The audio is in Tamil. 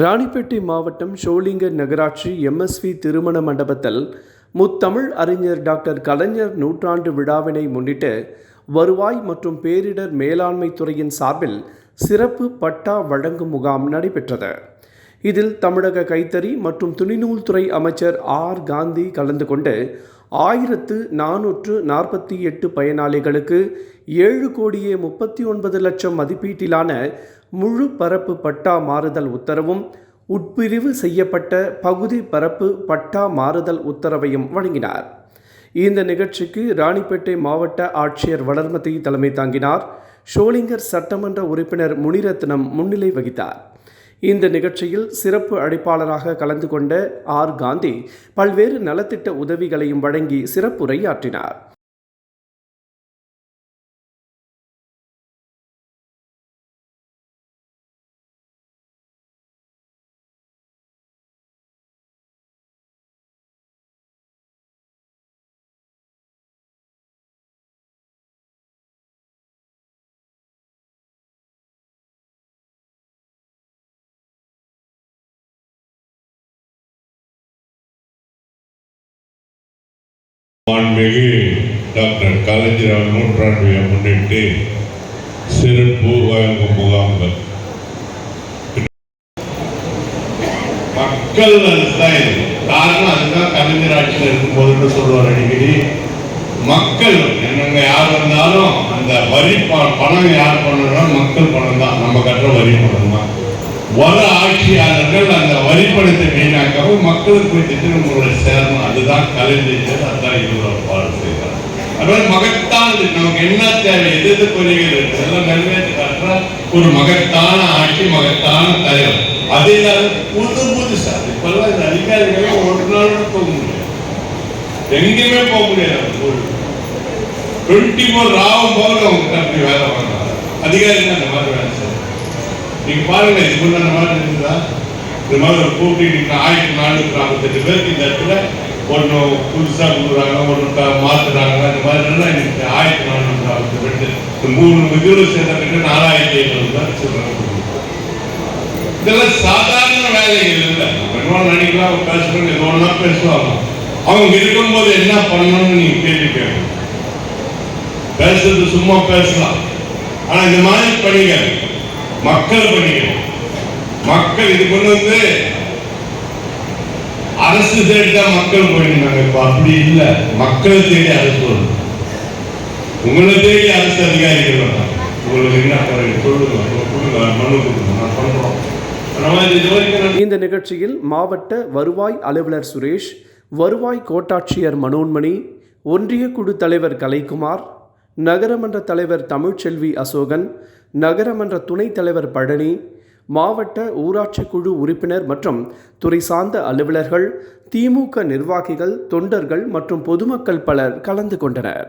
ராணிப்பேட்டை மாவட்டம் ஷோலிங்கர் நகராட்சி எம்எஸ்வி திருமண மண்டபத்தில் முத்தமிழ் அறிஞர் டாக்டர் கலைஞர் நூற்றாண்டு விழாவினை முன்னிட்டு வருவாய் மற்றும் பேரிடர் மேலாண்மை துறையின் சார்பில் சிறப்பு பட்டா வழங்கும் முகாம் நடைபெற்றது. இதில் தமிழக கைத்தறி மற்றும் துணிநூல் துறை அமைச்சர் ஆர். காந்தி கலந்து கொண்டு ஆயிரத்து நானூற்று நாற்பத்தி எட்டு பயனாளிகளுக்கு ஏழு கோடியே முப்பத்தி ஒன்பது லட்சம் மதிப்பீட்டிலான முழு பரப்பு பட்டா மாறுதல் உத்தரவும் உட்பிரிவு செய்யப்பட்ட பகுதி பரப்பு பட்டா மாறுதல் உத்தரவையும் வழங்கினார். இந்த நிகழ்ச்சிக்கு ராணிப்பேட்டை மாவட்ட ஆட்சியர் வளர்மதி தலைமை தாங்கினார். ஷோலிங்கர் சட்டமன்ற உறுப்பினர் முனிரத்னம் முன்னிலை வகித்தார். இந்த நிகழ்ச்சியில் சிறப்பு அழைப்பாளராக கலந்து கொண்ட ஆர் காந்தி பல்வேறு நலத்திட்ட உதவிகளையும் வழங்கி சிறப்புரையாற்றினார். மாண்புமிகு டாக்டர் கலைஞர் அவர் நூற்றாண்டை முன்னிட்டு சிறப்பு வழங்கும் முகாம்கள். மக்கள் அதுதான் இது காரணம் அதுதான் கலைஞர் ஆட்சியில் இருக்கும்போதுன்னு சொல்லுவார் அடிக்கடி. மக்கள் என்னங்க யார் வந்தாலும் அந்த வரி பணம் யார் பண்ணணும் மக்கள் பணம் தான். நம்ம கட்டுற வரி பணம் தான். வர ஆட்சியாளர்கள் அந்த வரி பணத்தை வீணாக்கவும் மக்களுக்கு போய் திட்டங்களை சேரணும் அதுதான் கலைஞர். அதுதான் இவரோட பாடு செய்கிறார் அதனால மகத்தான நமக்கு என்ன தேவை? எது எது குறைகள் எல்லாம் நிறைவேற்றி காட்டுற ஒரு மகத்தான ஆட்சி மகத்தான தலைவர். அது இல்லாத புது புது சார் இப்பெல்லாம் இந்த அதிகாரிகள் ஒரு நாள் போக முடியாது. எங்கேயுமே போக முடியாது டுவெண்ட்டி ஃபோர் ராவும் போல அவங்க அப்படி வேலை பண்றாங்க அதிகாரி அந்த மாதிரி வேலை செய்யறாங்க நீங்க பாருங்க இது முன்ன மாதிரி இருந்தா இந்த மாதிரி ஒரு கூட்டி ஆயிரத்தி நானூத்தி நாற்பத்தெட்டு பேருக்கு இந்த இடத்துல ஒன்று புதுசா கொடுக்குறாங்க ஒன்று மாற்றுறாங்க அந்த மாதிரி எல்லாம் ஆயிரத்தி நானூறு நாற்பத்தி இந்த மூணு மிகுలు சேர்ந்த நாலாயிரத்தி ஐநூறு தான் சொல்கிறாங்க இதெல்லாம் சாதாரண வேலைகள் இல்லை. பெண்வாள் நடிக்கலாம் பேசுறவங்க எது ஒன்றா பேசுவாங்க. அவங்க இருக்கும்போது என்ன பண்ணணும்னு நீங்க கேள்வி கேட்கணும். பேசுறது சும்மா பேசலாம். ஆனா இந்த மாதிரி பணிகள் மக்கள் பணிகள் மக்கள் இது கொண்டு வந்து அரசு தேடி தான் மக்கள் போயிருந்தாங்க. இப்ப அப்படி இல்லை. மக்களை தேடி அரசு வரும் உங்களை தேடி அரசு அதிகாரிகள் வந்தாங்க உங்களுக்கு என்ன சொல்லுங்க. கொடுங்க மனு கொடுங்க நான் பண்றோம். இந்த நிகழ்ச்சியில் மாவட்ட வருவாய் அலுவலர் சுரேஷ் வருவாய் கோட்டாட்சியர் மனோன்மணி ஒன்றிய குழு தலைவர் கலைக்குமார் நகரமன்ற தலைவர் தமிழ்ச்செல்வி அசோகன் நகரமன்ற துணைத் தலைவர் பழனி மாவட்ட ஊராட்சி குழு உறுப்பினர் மற்றும் துறை சார்ந்த அலுவலர்கள் திமுக நிர்வாகிகள் தொண்டர்கள் மற்றும் பொதுமக்கள் பலர் கலந்து கொண்டனர்.